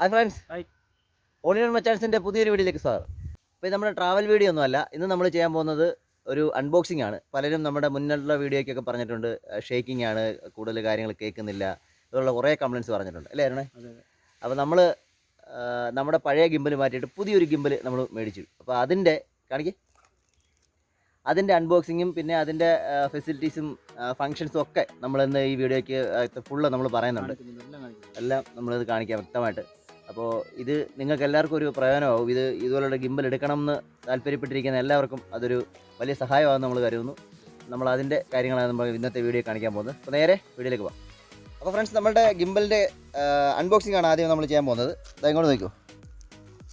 Hi friends. Onion മച്ചാൻസിന്റെ പുതിയൊരു വീഡിയോയിലേക്ക് സ്വാഗതം. അപ്പോൾ ഇത് നമ്മുടെ ട്രാവൽ വീഡിയോ ഒന്നുമല്ല. ഇന്ന് നമ്മൾ ചെയ്യാൻ പോകുന്നത് ഒരു അൺബോക്സിംഗ് ആണ്. പലരും നമ്മുടെ മുന്നിലുള്ള വീഡിയോയ്ക്കൊക്കെ പറഞ്ഞിട്ടുണ്ട് ഷേക്കിംഗ് ആണ് കൂടുതൽ കാര്യങ്ങൾ കേൾക്കുന്നില്ല ഇതുള്ള കുറേ കംപ്ലയിൻസ് പറഞ്ഞിട്ടുണ്ട്. അല്ലേ അരുണേ? അപ്പോൾ നമ്മൾ നമ്മുടെ പഴയ ഗിമ്പൽ മാറ്റിയിട്ട് പുതിയൊരു ഗിമ്പൽ നമ്മൾ മേടിച്ചു. അപ്പോൾ അതിന്റെ കാണിക്ക്. അതിന്റെ അൺബോക്സിങ്ങും പിന്നെ അതിന്റെ ഫെസിലിറ്റീസും ഫങ്ഷൻസും ഒക്കെ നമ്മളിന്ന് ഈ വീഡിയോയ്ക്ക് ഫുള്ള് നമ്മൾ പറയുന്നുണ്ട്. എല്ലാം നമ്മളിത് കാണിക്കാം വ്യക്തമായിട്ട്. അപ്പോൾ ഇത് നിങ്ങൾക്ക് എല്ലാവർക്കും ഒരു പ്രയോജനമാവും. ഇത് ഇതുപോലുള്ള ഗിംബൽ എടുക്കണം എന്ന് താല്പര്യപ്പെട്ടിരിക്കുന്ന എല്ലാവർക്കും അതൊരു വലിയ സഹായമാകും നമ്മൾ കരുതുന്നു. നമ്മൾ അതിന്റെ കാര്യങ്ങളാണ് നമ്മൾ ഇന്നത്തെ വീഡിയോ കാണിക്കാൻ പോകുന്നത്. അപ്പോൾ നേരെ വീഡിയോയിലേക്ക് പോകാം അപ്പോൾ ഫ്രണ്ട്സ് നമ്മുടെ ഗിമ്പലിന്റെ അൺബോക്സിംഗ് ആണ് ആദ്യം നമ്മൾ ചെയ്യാൻ പോകുന്നത്. അതെങ്ങോട്ട് നോക്കൂ.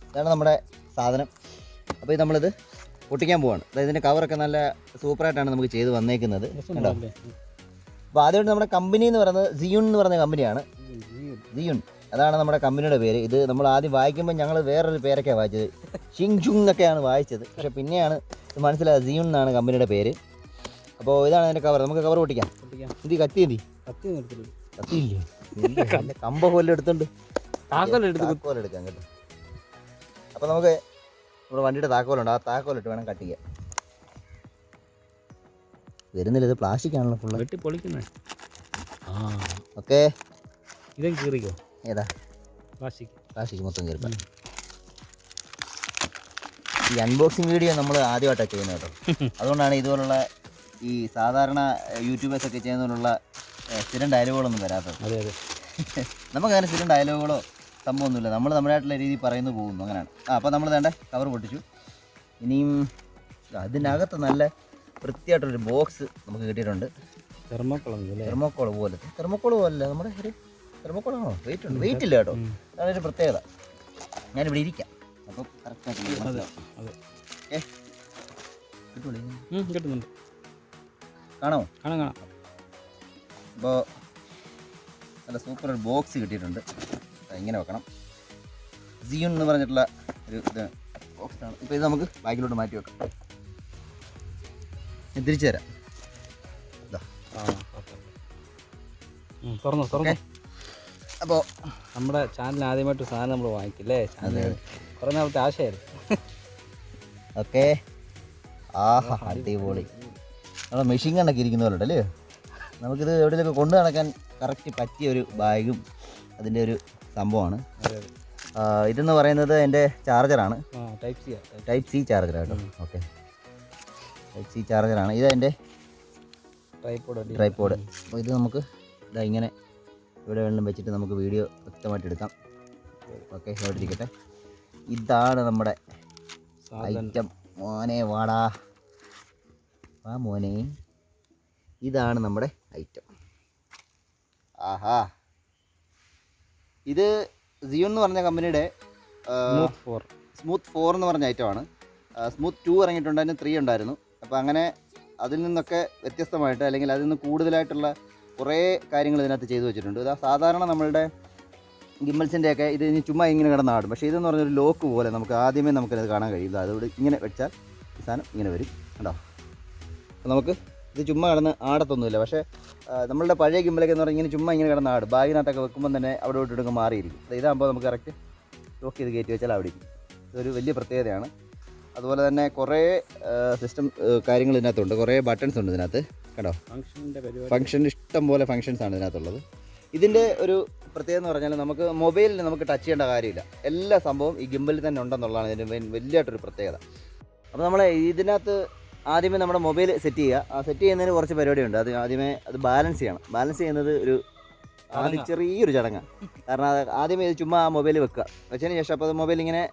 ഇതാണ് നമ്മുടെ സാധനം. അപ്പോൾ ഇത് നമ്മളിത് പൊട്ടിക്കാൻ പോവാണ്. അതായത് ഇതിന്റെ കവറൊക്കെ നല്ല സൂപ്പറായിട്ടാണ് നമുക്ക് ചെയ്ത് വന്നേക്കുന്നത്. അപ്പോൾ ആദ്യമായിട്ട് നമ്മുടെ കമ്പനി എന്ന് പറയുന്നത് സിയുൺ എന്ന് പറയുന്ന കമ്പനിയാണ്. സിയുൺ അതാണ് നമ്മുടെ കമ്പനിയുടെ പേര്. ഇത് നമ്മൾ ആദ്യം വായിക്കുമ്പോൾ ഞങ്ങൾ വേറൊരു പേരൊക്കെയാണ് വായിച്ചത്. ഷിങ് ചുങ് എന്നൊക്കെയാണ് വായിച്ചത്. പക്ഷെ പിന്നെയാണ് ഇത് മനസ്സിലായത് സിയുൺ എന്നാണ് കമ്പനിയുടെ പേര്. അപ്പോൾ ഇതാണ് അതിന്റെ കവർ നമുക്ക് കവർ പൊട്ടിക്കാം. ഇത് കത്തി എന്തി? കത്തി ഇല്ല, കമ്പ പോലെ എടുത്തുണ്ട്. താക്കോൽ എടുക്കാം കേട്ടോ. അപ്പോൾ നമുക്ക് നമ്മുടെ വണ്ടിയുടെ താക്കോലുണ്ട്. ആ താക്കോലിട്ട് വേണം കട്ട് ചെയ്യാൻ. വരുന്നില്ല ഇത് പ്ലാസ്റ്റിക് ആണല്ലോ ഫുള്ള് വെട്ടി പൊളിക്കുന്നേ. ആ. ഓക്കെ. ഇതും കീറിക്കോ. ഏതാ? പ്ലാസ്റ്റിക്. പ്ലാസ്റ്റിക് മൊത്തം കയറി ഈ അൺബോക്സിങ് വീഡിയോ നമ്മൾ ആദ്യമായിട്ടാണ് ചെയ്യുന്നത് കേട്ടോ. അതുകൊണ്ടാണ് ഇതുപോലുള്ള ഈ സാധാരണ യൂട്യൂബേഴ്സ് ഒക്കെ ചെയ്യുന്നതിനുള്ള സ്ഥിരം ഡയലോഗുകളൊന്നും വരാത്തത്. അതെ അതെ. നമുക്കങ്ങനെ സ്ഥിരം ഡയലോഗുകളോ സംഭവമൊന്നുമില്ല. നമ്മൾ നമ്മുടേതായിട്ടുള്ള രീതിയിൽ പറയുന്നു പോകുന്നു. അങ്ങനെയാണ്. ആ അപ്പോൾ നമ്മൾ വേണ്ട കവർ പൊട്ടിച്ചു. ഇനിയും അതിനകത്ത് നല്ല വൃത്തിയായിട്ടൊരു ബോക്സ് നമുക്ക് കിട്ടിയിട്ടുണ്ട്. തെർമോക്കോളം അല്ലേ തെർമോക്കോൾ പോലെ തെർമോക്കോൾ പോലല്ല നമ്മുടെ ഒരു തെർമോക്കോളാണോ വെയിറ്റ് ഉണ്ട്. വെയിറ്റ് ഇല്ല കേട്ടോ അതൊരു പ്രത്യേകത. ഞാനിവിടെ ഇരിക്കാം. അപ്പം കിട്ടുന്നുണ്ട്. കാണാമോ? കാണാം കാണാം. അപ്പോൾ നല്ല സൂപ്പർ ഒരു ബോക്സ് കിട്ടിയിട്ടുണ്ട്. ഇങ്ങനെ വെക്കണം. സിയുൺ എന്ന് പറഞ്ഞിട്ടുള്ള ഒരു ഇത് ബോക്സാണ് ഇപ്പോൾ ഇത് നമുക്ക് ബാഗിലോട്ട് മാറ്റി വെക്കാം. ഞാൻ തിരിച്ചു തരാം. തുറന്നോ തുറന്നോ. അപ്പോൾ നമ്മുടെ ചാനൽ ആദ്യമായിട്ട് സാധനം നമ്മൾ വാങ്ങിക്കില്ലേ? ചാനൽ കുറേ നാളത്തെ ആശയായിരുന്നു. ഓക്കെ. ആഹാ അടിപൊളി. നമ്മുടെ മെഷീൻ കണ്ടൊക്കെ ഇരിക്കുന്ന പോലെ ഉണ്ടല്ലേ നമുക്കിത് എവിടെയൊക്കെ കൊണ്ടു നടക്കാൻ കറക്റ്റ് പറ്റിയ ഒരു ബാഗും അതിന്റെ ഒരു സംഭവമാണ്. ഇതെന്ന് പറയുന്നത് എന്റെ ചാർജറാണ് ആ ടൈപ്പ് സി ടൈപ്പ് സി ചാർജറാണ് ഓക്കെ. ടൈപ്പ് സി ചാർജറാണ് ഇത് എന്റെ ട്രൈപ്പോഡ് ട്രൈപ്പോഡ് അപ്പോൾ ഇത് നമുക്ക് ഇതാ ഇങ്ങനെ ഇവിടെ വെള്ളം വെച്ചിട്ട് നമുക്ക് വീഡിയോ വ്യക്തമായിട്ട് എടുക്കാം. ഓക്കെ ഇവിടെ ഇരിക്കട്ടെ ഇതാണ് നമ്മുടെ ഐറ്റം മോനെ വാടാ. വാ മോനെ. ഇതാണ് നമ്മുടെ ഐറ്റം ആഹാ. ഇത് സിയോൺ എന്ന് പറഞ്ഞ കമ്പനിയുടെ സ്മൂത്ത് ഫോർ സ്മൂത്ത് ഫോർ എന്ന് പറഞ്ഞ ഐറ്റമാണ് സ്മൂത്ത് ടു അതിന് ത്രീ ഉണ്ടായിരുന്നു. അപ്പോൾ അങ്ങനെ അതിൽ നിന്നൊക്കെ വ്യത്യസ്തമായിട്ട് അല്ലെങ്കിൽ അതിൽ നിന്ന് കൂടുതലായിട്ടുള്ള കുറേ കാര്യങ്ങൾ ഇതിനകത്ത് ചെയ്തു വെച്ചിട്ടുണ്ട്. ഇതാ സാധാരണ നമ്മളുടെ ഗിമ്മൽസിന്റെയൊക്കെ ഇത് ഇനി ചുമ്മാ ഇങ്ങനെ കിടന്നാടും പക്ഷേ ഇതെന്ന് പറഞ്ഞൊരു ലോക്ക് പോലെ നമുക്ക് ആദ്യമേ നമുക്കത് കാണാൻ കഴിയില്ല അതുകൊണ്ട് ഇങ്ങനെ വെച്ചാൽ ഈ സാധനം ഇങ്ങനെ വരും. അപ്പോൾ നമുക്ക് ഇത് ചുമ്മാ കിടന്ന് ആടത്തൊന്നുമില്ല. പക്ഷേ നമ്മളുടെ പഴയ ഗിമ്മലൊക്കെ എന്ന് പറഞ്ഞാൽ ഇങ്ങനെ ചുമ്മാ ഇങ്ങനെ കിടന്ന് ആടും. ബാഗിനകത്തൊക്കെ വെക്കുമ്പോൾ തന്നെ അവിടെ ഇട്ടിടുമ്പോൾ മാറിയിരിക്കും. ഇതാകുമ്പോൾ നമുക്ക് കറക്റ്റ് ലോക്ക് ചെയ്ത് കയറ്റി വെച്ചാൽ അവിടെ ഇരിക്കും. ഇതൊരു വലിയ പ്രത്യേകതയാണ്. അതുപോലെ തന്നെ കുറേ സിസ്റ്റം കാര്യങ്ങൾ ഇതിനകത്തുണ്ട്. കുറേ ബട്ടൺസ് ഉണ്ട് ഇതിനകത്ത്. കണ്ടോ? പരിപാടി. ഫംഗ്ഷൻ ഇഷ്ടം പോലെ ഫംഗ്ഷൻസ് ആണ് ഇതിനകത്തുള്ളത്. ഇതിന്റെ ഒരു പ്രത്യേകത എന്ന് പറഞ്ഞാൽ നമുക്ക് മൊബൈലിൽ നമുക്ക് ടച്ച് ചെയ്യേണ്ട കാര്യമില്ല. എല്ലാ സംഭവം ഈ ഗിംബലിൽ തന്നെ ഉണ്ടെന്നുള്ളതാണ് ഇതിന്റെ മെയിൻ വലിയതായിട്ടൊരു പ്രത്യേകത. അപ്പോൾ നമ്മൾ ഇതിനകത്ത് ആദ്യമേ നമ്മുടെ മൊബൈൽ സെറ്റ് ചെയ്യുക. ആ സെറ്റ് ചെയ്യുന്നതിന് കുറച്ച് പരിപാടിയുണ്ട്. അത് ആദ്യമേ അത് ബാലൻസ് ചെയ്യണം. ബാലൻസ് ചെയ്യുന്നത് ഒരു ആദ്യം ചെറിയൊരു ചടങ്ങാണ് കാരണം അത് ആദ്യമേ ഇത് ചുമ്മാ ആ മൊബൈൽ വെക്കുക. വെച്ചതിന് ശേഷം അപ്പോൾ അത് മൊബൈൽ ഇങ്ങനെ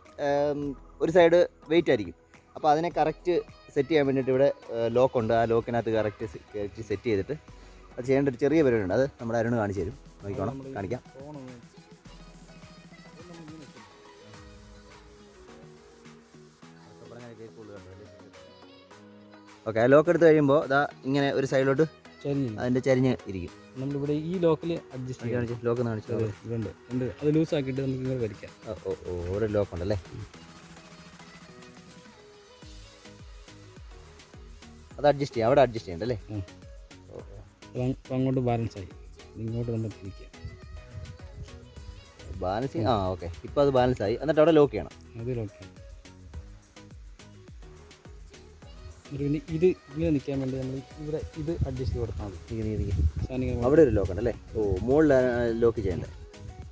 ഒരു സൈഡ് വെയിറ്റ് ആയിരിക്കും. അപ്പോൾ അതിനെ കറക്റ്റ് സെറ്റ് ചെയ്യാൻ വേണ്ടിയിട്ട് ഇവിടെ ലോക്കുണ്ട് ആ ലോക്കിനകത്ത് കറക്റ്റ് സെറ്റ് ചെയ്തിട്ട് അത് ചെയ്യേണ്ട ഒരു ചെറിയ പരിപാടിയുണ്ട്. അത് നമ്മുടെ അരുണ് കാണിച്ചു തരും. നോക്കിക്കോണം കാണിക്കാം. ഓക്കെ ആ ലോക്ക് എടുത്ത് കഴിയുമ്പോൾ ഇതാ ഇങ്ങനെ ഒരു സൈഡിലോട്ട് അതിന്റെ ചരിഞ്ഞ്. ഇരിക്കും. നമ്മളിവിടെ ഈ ലോക്കിൽ അഡ്ജസ്റ്റ് കാണിച്ച് ലോക്ക് കാണിച്ചു ഇതുണ്ട്. അത് ലൂസ് ആക്കിയിട്ട് നമുക്ക് ഇങ്ങനെ വലിക്കാം ഓ ഓ ഇവിടെ ലോക്ക് അത് അഡ്ജസ്റ്റ് ചെയ്യാം. അവിടെ അഡ്ജസ്റ്റ് ചെയ്യണ്ടല്ലേ? അങ്ങോട്ട് ബാലൻസ് ആയി. ഇങ്ങോട്ട് നമ്മൾ തിരിക്കുക ബാലൻസ് ആ ഓക്കെ ഇപ്പോൾ അത് ബാലൻസ് ആയി. എന്നിട്ട് അവിടെ ലോക്ക് ചെയ്യണം. അത് ലോക്ക് പിന്നെ ഇത് ഇങ്ങനെ നിൽക്കാൻ വേണ്ടി നമ്മൾ ഇവിടെ ഇത് അഡ്ജസ്റ്റ് ചെയ്ത് കൊടുത്താൽ മതി. ഇങ്ങനെ അവിടെ ഒരു ലോക്ക് ഉണ്ട് അല്ലേ ഓ മുകളിൽ ലോക്ക് ചെയ്യണ്ടേ?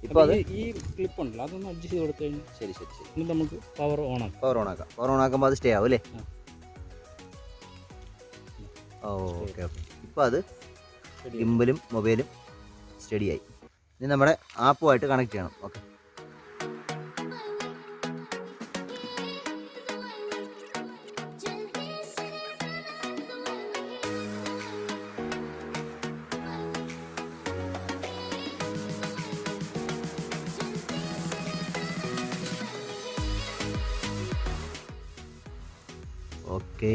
ഇപ്പോൾ അത്? ഈ- ക്ലിപ്പ് ഉണ്ടല്ലോ അതൊന്ന് അഡ്ജസ്റ്റ് ചെയ്ത് കൊടുത്തു കഴിഞ്ഞാൽ ശരി ശരി ശരി. നമുക്ക് പവർ ഓൺ ആക്കാം. പവർ ഓൺ ആക്കാം. പവർ ഓൺ ആക്കുമ്പോൾ അത് സ്റ്റേ ആവും അല്ലേ. ഓ ഓക്കെ ഓക്കെ. ഇപ്പോൾ അത് ഗിംബലും മൊബൈലും സ്റ്റഡിയായി ഇനി നമ്മുടെ ആപ്പുമായിട്ട് കണക്ട് ചെയ്യണം. ഓക്കെ. ഓക്കെ.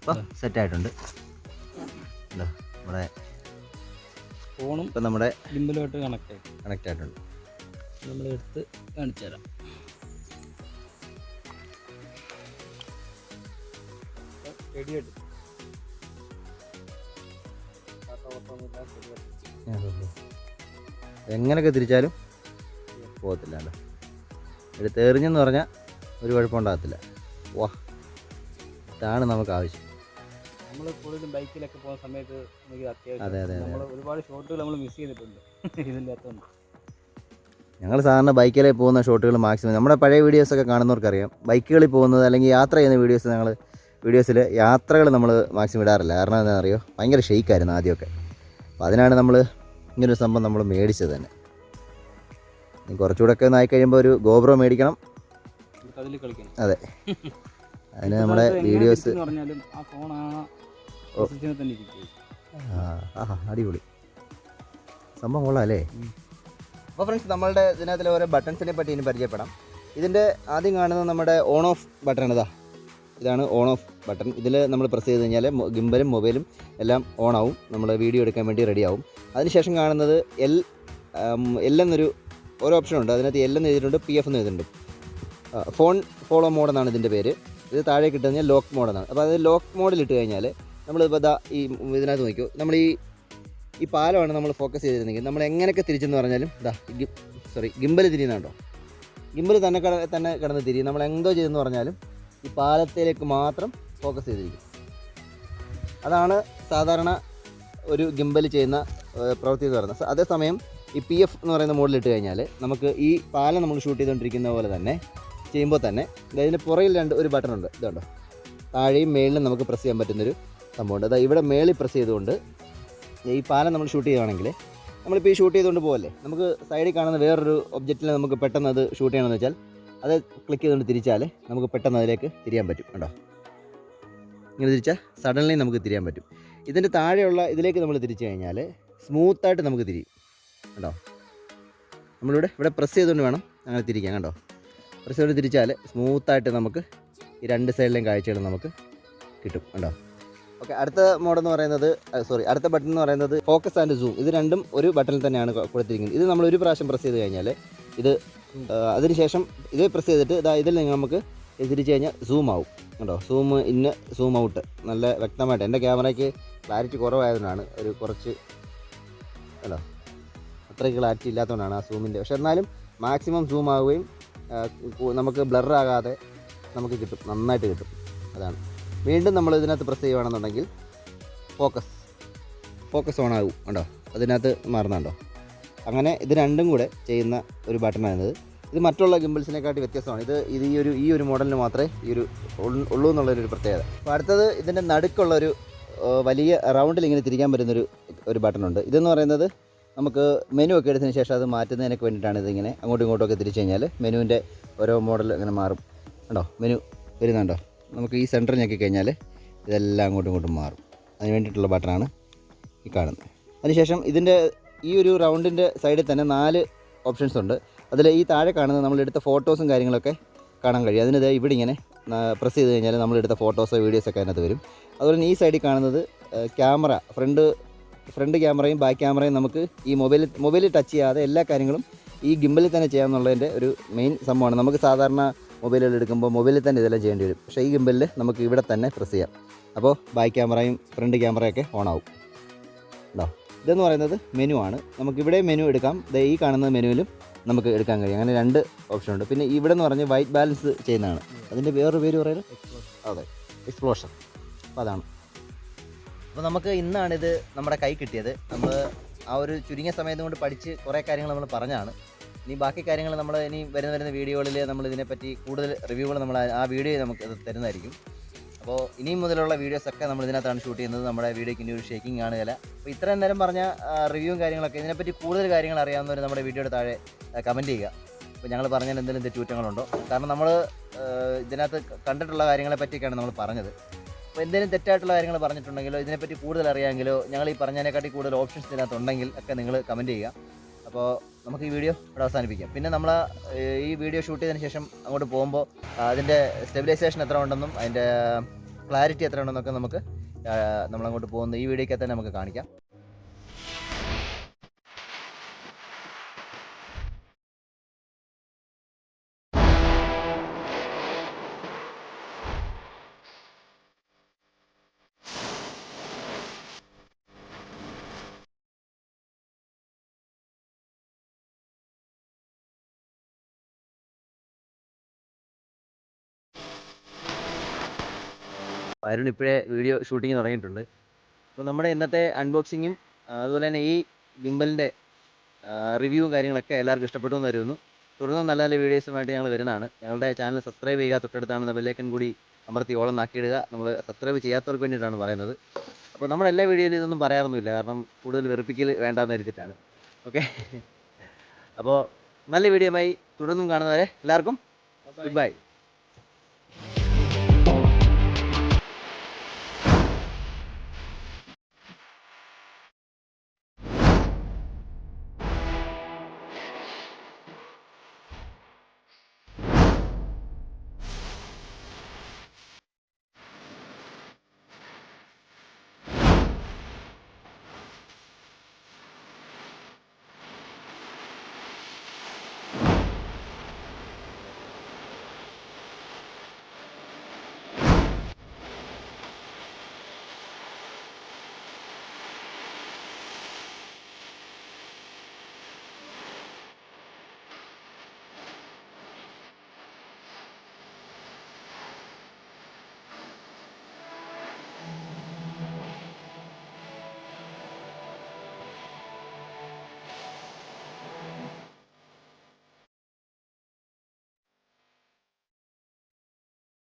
ഇപ്പോൾ സെറ്റ് ആയിട്ടുണ്ട് ഇതാ, നമ്മുടെ ഫോണും ഇപ്പം നമ്മുടെ ഗിമ്പലുമായിട്ട് കണക്ട് ആയി. കണക്ട് ആയിട്ടുണ്ട്. നമ്മൾ എടുത്ത് കാണിച്ചു തരാം. റെഡിയായിട്ട് എങ്ങനെയൊക്കെ തിരിച്ചാലും പോകത്തില്ല അല്ലേ എടുത്ത് എറിഞ്ഞെന്ന് പറഞ്ഞാൽ ഒരു കുഴപ്പമുണ്ടാകത്തില്ല. വാ ഇതാണ് നമുക്ക് ആവശ്യം. നമ്മൾ കൂടുതലും ബൈക്കിലൊക്കെ പോകുന്ന സമയത്ത് അതെ, അത്യാവശ്യം നമ്മൾ ഒരുപാട് ഷോട്ടുകൾ നമ്മൾ മിസ് ചെയ്തിട്ടുണ്ട് ഇതിന്റെ അകത്തുനിന്ന് ഞങ്ങൾ സാധാരണ ബൈക്കിലേ പോകുന്ന ഷോട്ടുകൾ മാക്സിമം നമ്മുടെ പഴയ വീഡിയോസൊക്കെ കാണുന്നവർക്കറിയാം. ബൈക്കുകളിൽ പോകുന്നത് അല്ലെങ്കിൽ യാത്ര ചെയ്യുന്ന വീഡിയോസ് ഞങ്ങൾ വീഡിയോസിൽ യാത്രകൾ നമ്മൾ മാക്സിമം ഇടാറില്ല. കാരണം എന്താണെന്ന് അറിയോ ഭയങ്കര ഷെയ്ക്കായിരുന്നു ആദ്യമൊക്കെ. അപ്പോൾ അതിനാണ് നമ്മൾ ഇങ്ങനൊരു സംഭവം നമ്മൾ മേടിച്ചത് തന്നെ. ഇനി കുറച്ചുകൂടെ ഒക്കെ ഒന്ന് ആയിക്കഴിയുമ്പോൾ ഒരു ഗോബ്രോ മേടിക്കണം. അതെ. അതിന് നമ്മുടെ വീഡിയോസ് അടിപൊളി. സംഭവം കൊള്ളാം അല്ലേ അപ്പോൾ ഫ്രണ്ട്സ് നമ്മളുടെ ഇതിനകത്തിലെ ഓരോ ബട്ടൺസിനെ പറ്റി ഇനി പരിചയപ്പെടാം. ഇതിന്റെ ആദ്യം കാണുന്നത് നമ്മുടെ ഓൺ ഓഫ് ബട്ടൺ ഇതാ ഇതാണ് ഓൺ ഓഫ് ബട്ടൺ ഇതിൽ നമ്മൾ പ്രസ് ചെയ്ത് കഴിഞ്ഞാൽ ഗിംബലും മൊബൈലും എല്ലാം ഓൺ ആവും. നമ്മൾ വീഡിയോ എടുക്കാൻ വേണ്ടി റെഡി ആവും. അതിനുശേഷം കാണുന്നത് എൽ എൽ എന്നൊരു ഓരോ ഓപ്ഷൻ ഉണ്ട്. അതിനകത്ത് എൽ എന്ന് എഴുതിയിട്ടുണ്ട് പി എഫ് എന്ന് എഴുതിയിട്ടുണ്ട്. ഫോൺ ഫോളോ മോഡ് എന്നാണ് ഇതിന്റെ പേര്. ഇത് താഴെ കിട്ടുന്ന കഴിഞ്ഞാൽ ലോക്ക് മോഡ് എന്നാണ്. അപ്പോൾ അത് ലോക്ക് മോഡിൽ ഇട്ട് കഴിഞ്ഞാൽ നമ്മളിപ്പോൾ ഇതാ ഈ ഇതിനകത്ത് നോക്കിയോ? നമ്മൾ ഈ ഈ പാലമാണ് നമ്മൾ ഫോക്കസ് ചെയ്തിരുന്നെങ്കിൽ നമ്മൾ എങ്ങനെയൊക്കെ തിരിച്ചെന്ന് പറഞ്ഞാലും ഇതാ സോറി ഗിമ്പൽ തിരിയുന്നുണ്ടോ ഗിമ്പൽ തന്നെ കട തന്നെ കിടന്ന് തിരി നമ്മൾ എന്തോ ചെയ്തെന്ന് പറഞ്ഞാലും ഈ പാലത്തിലേക്ക് മാത്രം ഫോക്കസ് ചെയ്തിരിക്കും. അതാണ് സാധാരണ ഒരു ഗിമ്പൽ ചെയ്യുന്ന പ്രവൃത്തി എന്ന് പറയുന്നത്. അതേസമയം ഈ പി എഫ് എന്ന് പറയുന്ന മോഡലിൽ ഇട്ട് കഴിഞ്ഞാൽ നമുക്ക് ഈ പാലം നമ്മൾ ഷൂട്ട് ചെയ്തുകൊണ്ടിരിക്കുന്ന പോലെ തന്നെ ചെയ്യുമ്പോൾ തന്നെ ഇതിന്റെ പുറകിൽ രണ്ട് ഒരു ബട്ടൺ ഉണ്ട്. ഇതുണ്ടോ? താഴെയും മേളിലും നമുക്ക് പ്രസ് ചെയ്യാൻ പറ്റുന്നൊരു സംഭവമുണ്ട്. അതായത് ഇവിടെ മേളിൽ പ്രസ് ചെയ്തുകൊണ്ട് ഈ പാലം നമ്മൾ ഷൂട്ട് ചെയ്യുകയാണെങ്കിൽ നമ്മളിപ്പോൾ ഈ ഷൂട്ട് ചെയ്തുകൊണ്ട് പോകല്ലേ നമുക്ക് സൈഡിൽ കാണുന്ന വേറൊരു ഒബ്ജക്റ്റിൽ നമുക്ക് പെട്ടെന്ന് അത് ഷൂട്ട് ചെയ്യണമെന്ന് വെച്ചാൽ അത് ക്ലിക്ക് ചെയ്തുകൊണ്ട് തിരിച്ചാൽ നമുക്ക് പെട്ടെന്ന് അതിലേക്ക് തിരിയാൻ പറ്റും കേട്ടോ ഇങ്ങനെ തിരിച്ചാൽ സഡൻലി നമുക്ക് തിരിയാൻ പറ്റും. ഇതിന്റെ താഴെയുള്ള ഇതിലേക്ക് നമ്മൾ തിരിച്ചു കഴിഞ്ഞാൽ സ്മൂത്തായിട്ട് നമുക്ക് തിരിയും. കേട്ടോ നമ്മളിവിടെ ഇവിടെ പ്രസ് ചെയ്തുകൊണ്ട് വേണം അങ്ങനെ തിരിക്കാൻ കണ്ടോ? പ്രസ് ചെയ്തുകൊണ്ട് തിരിച്ചാൽ സ്മൂത്തായിട്ട് നമുക്ക് ഈ രണ്ട് സൈഡിലെയും കാഴ്ചകൾ നമുക്ക് കിട്ടും കണ്ടോ? ഓക്കെ അടുത്ത മോഡെന്ന് പറയുന്നത് സോറി അടുത്ത ബട്ടൺ എന്ന് പറയുന്നത് ഫോക്കസ് ആൻഡ് സൂം ഇത് രണ്ടും ഒരു ബട്ടണിൽ തന്നെയാണ് കൊടുത്തിരിക്കുന്നത്. ഇത് നമ്മൾ ഒരു പ്രാവശ്യം പ്രസ് ചെയ്ത് കഴിഞ്ഞാൽ ഇത് അതിനുശേഷം ഇത് പ്രസ് ചെയ്തിട്ട് ഇതാ ഇതിൽ നിങ്ങൾ നമുക്ക് തിരിച്ച് കഴിഞ്ഞാൽ സൂം ആവും. കേട്ടോ സൂം ഇന്ന് സൂം ഔട്ട് നല്ല വ്യക്തമായിട്ട്. എന്റെ ക്യാമറയ്ക്ക് ക്ലാരിറ്റി കുറവായതുകൊണ്ടാണ് ഒരു കുറച്ച് അല്ലോ അത്രയ്ക്ക് ക്ലാരിറ്റി ഇല്ലാത്തതുകൊണ്ടാണ് ആ സൂമിന്റെ പക്ഷേ എന്നാലും മാക്സിമം സൂം ആവുകയും നമുക്ക് ബ്ലർ ആകാതെ നമുക്ക് കിട്ടും. നന്നായിട്ട് കിട്ടും. അതാണ്. വീണ്ടും നമ്മൾ ഇതിനകത്ത് പ്രസ് ചെയ്യുകയാണെന്നുണ്ടെങ്കിൽ ഫോക്കസ് ഫോക്കസ് ഓൺ ആകും ഉണ്ടോ അതിനകത്ത് മാറുന്നുണ്ടോ അങ്ങനെ ഇത് രണ്ടും കൂടെ ചെയ്യുന്ന ഒരു ബട്ടണാണിത് ഇത് മറ്റുള്ള ഗിമ്പിൾസിനെക്കാട്ടി വ്യത്യസ്തമാണ്. ഇത് ഇത് ഈ ഒരു ഈ ഒരു മോഡലിന് മാത്രമേ ഈ ഒരു ഉള്ളൂ എന്നുള്ളൊരു പ്രത്യേകത. അപ്പോൾ അടുത്തത് ഇതിന്റെ നടുക്കുള്ളൊരു വലിയ റൗണ്ടിൽ ഇങ്ങനെ തിരിക്കാൻ പറ്റുന്നൊരു ഒരു ബട്ടണുണ്ട് ഇതെന്ന് പറയുന്നത് നമുക്ക് മെനു ഒക്കെ എടുത്തതിന് ശേഷം അത് മാറ്റുന്നതിനൊക്കെ വേണ്ടിയിട്ടാണ് ഇതിങ്ങനെ അങ്ങോട്ടും ഇങ്ങോട്ടും ഒക്കെ തിരിച്ചു കഴിഞ്ഞാൽ മെനുവിന്റെ ഓരോ മോഡൽ ഇങ്ങനെ മാറും. ഉണ്ടോ മെനു വരുന്നുണ്ടോ? നമുക്ക് ഈ സെന്റർ ഞെക്കി കഴിഞ്ഞാൽ ഇതെല്ലാം അങ്ങോട്ടും ഇങ്ങോട്ടും മാറും. അതിന് വേണ്ടിയിട്ടുള്ള ബട്ടണാണ് ഈ കാണുന്നത്. അതിനുശേഷം ഇതിന്റെ ഈ ഒരു റൗണ്ടിന്റെ സൈഡിൽ തന്നെ നാല് ഓപ്ഷൻസ് ഉണ്ട്. അതിൽ ഈ താഴെ കാണുന്നത് നമ്മളെടുത്ത ഫോട്ടോസും കാര്യങ്ങളൊക്കെ കാണാൻ കഴിയും. അതിന് ദേ ഇവിടെ ഇങ്ങനെ പ്രസ് ചെയ്ത് കഴിഞ്ഞാൽ നമ്മളെടുത്ത ഫോട്ടോസോ വീഡിയോസൊക്കെ അതിനകത്ത് വരും. അതുപോലെ തന്നെ ഈ സൈഡിൽ കാണുന്നത് ക്യാമറ ഫ്രണ്ട് ഫ്രണ്ട് ക്യാമറയും ബാക്ക് ക്യാമറയും നമുക്ക് ഈ മൊബൈൽ മൊബൈലിൽ ടച്ച് ചെയ്യാതെ എല്ലാ കാര്യങ്ങളും ഈ ഗിംബലിൽ തന്നെ ചെയ്യാമെന്നുള്ളതിന്റെ ഒരു മെയിൻ സംഭവമാണ്. നമുക്ക് സാധാരണ മൊബൈലുകൾ എടുക്കുമ്പോൾ മൊബൈലിൽ തന്നെ ഇതെല്ലാം ചെയ്യേണ്ടി വരും. പക്ഷേ ഈ ഗിമ്പലിൽ നമുക്ക് ഇവിടെ തന്നെ പ്രസ് ചെയ്യാം. അപ്പോൾ ബാക്ക് ക്യാമറയും ഫ്രണ്ട് ക്യാമറയൊക്കെ ഓൺ ആവും. ഉണ്ടോ ഇതെന്ന് പറയുന്നത് മെനു ആണ്. നമുക്ക് ഇവിടെ മെനു എടുക്കാം. ഈ കാണുന്ന മെനുവിലും നമുക്ക് എടുക്കാൻ കഴിയും. അങ്ങനെ രണ്ട് ഓപ്ഷൻ ഉണ്ട്. പിന്നെ ഇവിടെ എന്ന് പറഞ്ഞ് വൈറ്റ് ബാലൻസ് ചെയ്യുന്നതാണ്. അതിന്റെ വേറൊരു പേര് പറയുന്നത് അതെ. എക്സ്പ്ലോഷൻ അപ്പോൾ അതാണ്. അപ്പോൾ നമുക്ക് ഇന്നാണിത് നമ്മുടെ കൈ കിട്ടിയത്. നമ്മൾ ആ ഒരു ചുരുങ്ങിയ സമയത്ത് കൊണ്ട് പഠിച്ച് കുറേ കാര്യങ്ങൾ നമ്മൾ പറഞ്ഞാണ്. ഇനി ബാക്കി കാര്യങ്ങൾ നമ്മൾ ഇനി വരുന്ന വരുന്ന വീഡിയോകളിൽ നമ്മൾ ഇതിനെപ്പറ്റി കൂടുതൽ റിവ്യൂകൾ നമ്മൾ ആ- വീഡിയോയിൽ വീഡിയോ നമുക്ക് തരുന്നതായിരിക്കും. അപ്പോൾ ഇനിയും മുതലുള്ള വീഡിയോസൊക്കെ നമ്മൾ ഇതിനകത്താണ് ഷൂട്ട് ചെയ്യുന്നത്. നമ്മുടെ വീഡിയോയ്ക്ക് ഇനി ഒരു ഷേക്കിംഗ് കാണുകയില്ല അപ്പോൾ ഇത്രയും നേരം പറഞ്ഞ റിവ്യൂവും കാര്യങ്ങളൊക്കെ ഇതിനെപ്പറ്റി കൂടുതൽ കാര്യങ്ങൾ അറിയാവുന്നവർ നമ്മുടെ വീഡിയോയുടെ താഴെ കമന്റ് ചെയ്യുക. അപ്പോൾ ഞങ്ങൾ പറഞ്ഞാൽ എന്തെങ്കിലും തെറ്റുകുറ്റങ്ങളുണ്ടോ കാരണം നമ്മൾ ഇതിനകത്ത് കണ്ടിട്ടുള്ള കാര്യങ്ങളെ പറ്റിയൊക്കെയാണ് നമ്മൾ പറഞ്ഞത്. അപ്പോൾ എന്തെങ്കിലും തെറ്റായിട്ടുള്ള കാര്യങ്ങൾ പറഞ്ഞിട്ടുണ്ടെങ്കിലോ ഇതിനെപ്പറ്റി കൂടുതൽ അറിയാമെങ്കിലോ ഞങ്ങൾ ഈ പറഞ്ഞതിനെക്കാട്ടി കൂടുതൽ ഓപ്ഷൻസ് ഇതിനകത്തുണ്ടെങ്കിൽ ഒക്കെ നിങ്ങൾ കമന്റ് ചെയ്യുക. അപ്പോൾ നമുക്ക് ഈ വീഡിയോ ഇവിടെ അവസാനിപ്പിക്കാം. പിന്നെ നമ്മൾ ഈ വീഡിയോ ഷൂട്ട് ചെയ്തതിന് ശേഷം അങ്ങോട്ട് പോകുമ്പോൾ അതിന്റെ സ്റ്റെബിലൈസേഷൻ എത്ര ഉണ്ടെന്നും അതിന്റെ ക്ലാരിറ്റി എത്ര ഉണ്ടെന്നൊക്കെ നമുക്ക് നമ്മളങ്ങോട്ട് പോകുന്ന ഈ വീഡിയോയ്ക്ക് തന്നെ നമുക്ക് കാണിക്കാം. അരുൺ ഇപ്പോഴേ വീഡിയോ ഷൂട്ടിങ് തുടങ്ങിയിട്ടുണ്ട്. അപ്പോൾ നമ്മുടെ ഇന്നത്തെ അൺബോക്സിങ്ങും അതുപോലെ തന്നെ ഈ ഗിംബലിന്റെ റിവ്യൂവും കാര്യങ്ങളൊക്കെ എല്ലാവർക്കും ഇഷ്ടപ്പെട്ടു എന്ന് കരുതുന്നു. തുടർന്ന് നല്ല നല്ല വീഡിയോസുമായിട്ട് ഞങ്ങൾ വരുന്നതാണ്. ഞങ്ങളുടെ ചാനൽ സബ്സ്ക്രൈബ് ചെയ്യുക തൊട്ടടുത്താണ് ബെല്ലേക്കൻ കൂടി അമർത്തി ഓളം നാക്കിയിടുക. നമ്മൾ സബ്സ്ക്രൈബ് ചെയ്യാത്തവർക്ക് വേണ്ടിയിട്ടാണ് പറയുന്നത്. അപ്പോൾ നമ്മുടെ എല്ലാ വീഡിയോയിലും ഇതൊന്നും പറയാറൊന്നുമില്ല. കാരണം കൂടുതൽ വെറുപ്പിക്കൽ വേണ്ടാന്ന് കരുതിയിട്ടാണ്. ഓക്കെ അപ്പോൾ നല്ല വീഡിയോ വീഡിയോയുമായി തുടർന്നും കാണുന്നവരെ എല്ലാവർക്കും ഗുഡ് ബൈ